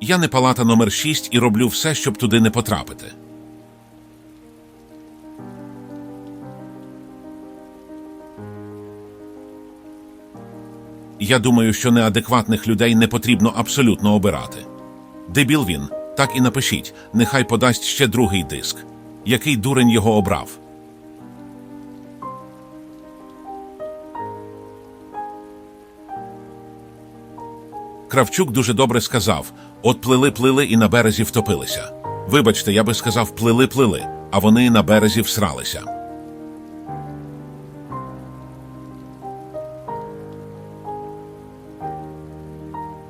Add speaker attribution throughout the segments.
Speaker 1: Я не палата номер 6 і роблю все, щоб туди не потрапити. Я думаю, що неадекватних людей не потрібно абсолютно обирати. Дебіл він, так і напишіть, нехай подасть ще другий диск. Який дурень його обрав? Кравчук дуже добре сказав: от плили плили і на березі втопилися. Вибачте, я би сказав, плили плили, а вони на березі всралися.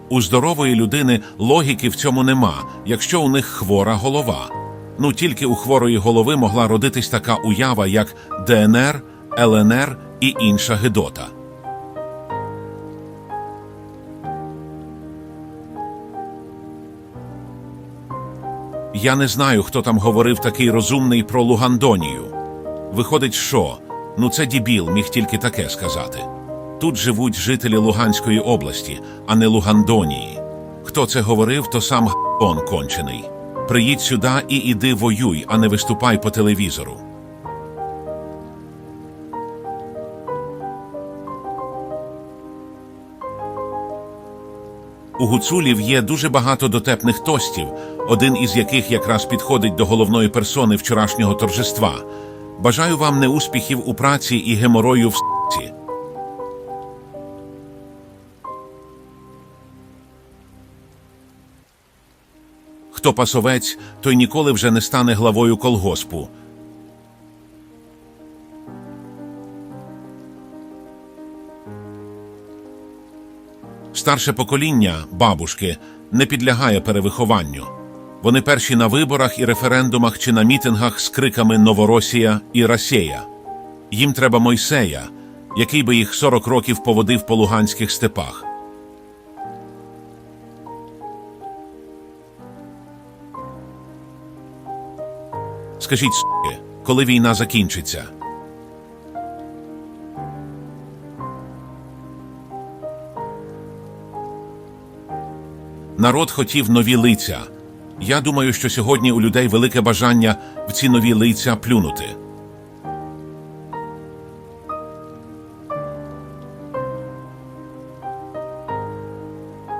Speaker 1: У здорової людини логіки в цьому нема, якщо у них хвора голова. Ну тільки у хворої голови могла родитись така уява, як ДНР, ЛНР і інша гидота. Я не знаю, хто там говорив такий розумний про Лугандонію. Виходить, що? Ну це дібіл міг тільки таке сказати. Тут живуть жителі Луганської області, а не Лугандонії. Хто це говорив, то сам г**он кончений. Приїдь сюди і іди воюй, а не виступай по телевізору. У гуцулів є дуже багато дотепних тостів, один із яких якраз підходить до головної персони вчорашнього торжества. Бажаю вам неуспіхів у праці і геморою в с**ці. Хто пасовець, той ніколи вже не стане главою колгоспу. Старше покоління, бабушки, не підлягає перевихованню. Вони перші на виборах і референдумах чи на мітингах з криками Новоросія і Росія. Їм треба Мойсея, який би їх 40 років поводив по луганських степах. Скажіть, коли війна закінчиться? Народ хотів нові лиця. Я думаю, що сьогодні у людей велике бажання в ці нові лиця плюнути.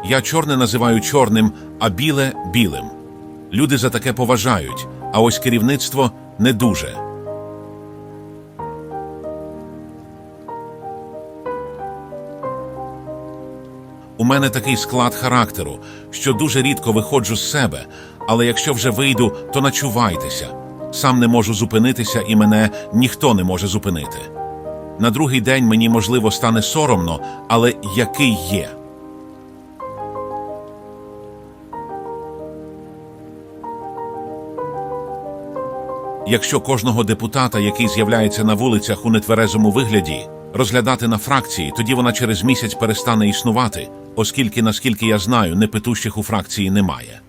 Speaker 1: Я чорне називаю чорним, а біле білим. Люди за таке поважають, а ось керівництво не дуже. У мене такий склад характеру, що дуже рідко виходжу з себе, але якщо вже вийду, то начувайтеся. Сам не можу зупинитися, і мене ніхто не може зупинити. На другий день мені, можливо, стане соромно, але який є. Якщо кожного депутата, який з'являється на вулицях у нетверезому вигляді, розглядати на фракції, тоді вона через місяць перестане існувати, оскільки, наскільки я знаю, непитущих у фракції немає.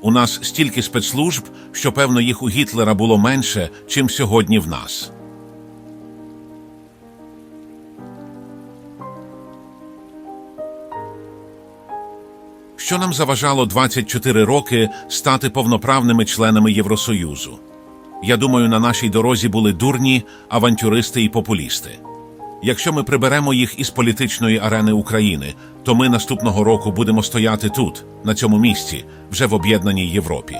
Speaker 1: У нас стільки спецслужб, що певно їх у Гітлера було менше, чим сьогодні в нас. Що нам заважало 24 роки стати повноправними членами Євросоюзу? Я думаю, на нашій дорозі були дурні, авантюристи і популісти. Якщо ми приберемо їх із політичної арени України, то ми наступного року будемо стояти тут, на цьому місці, вже в об'єднаній Європі.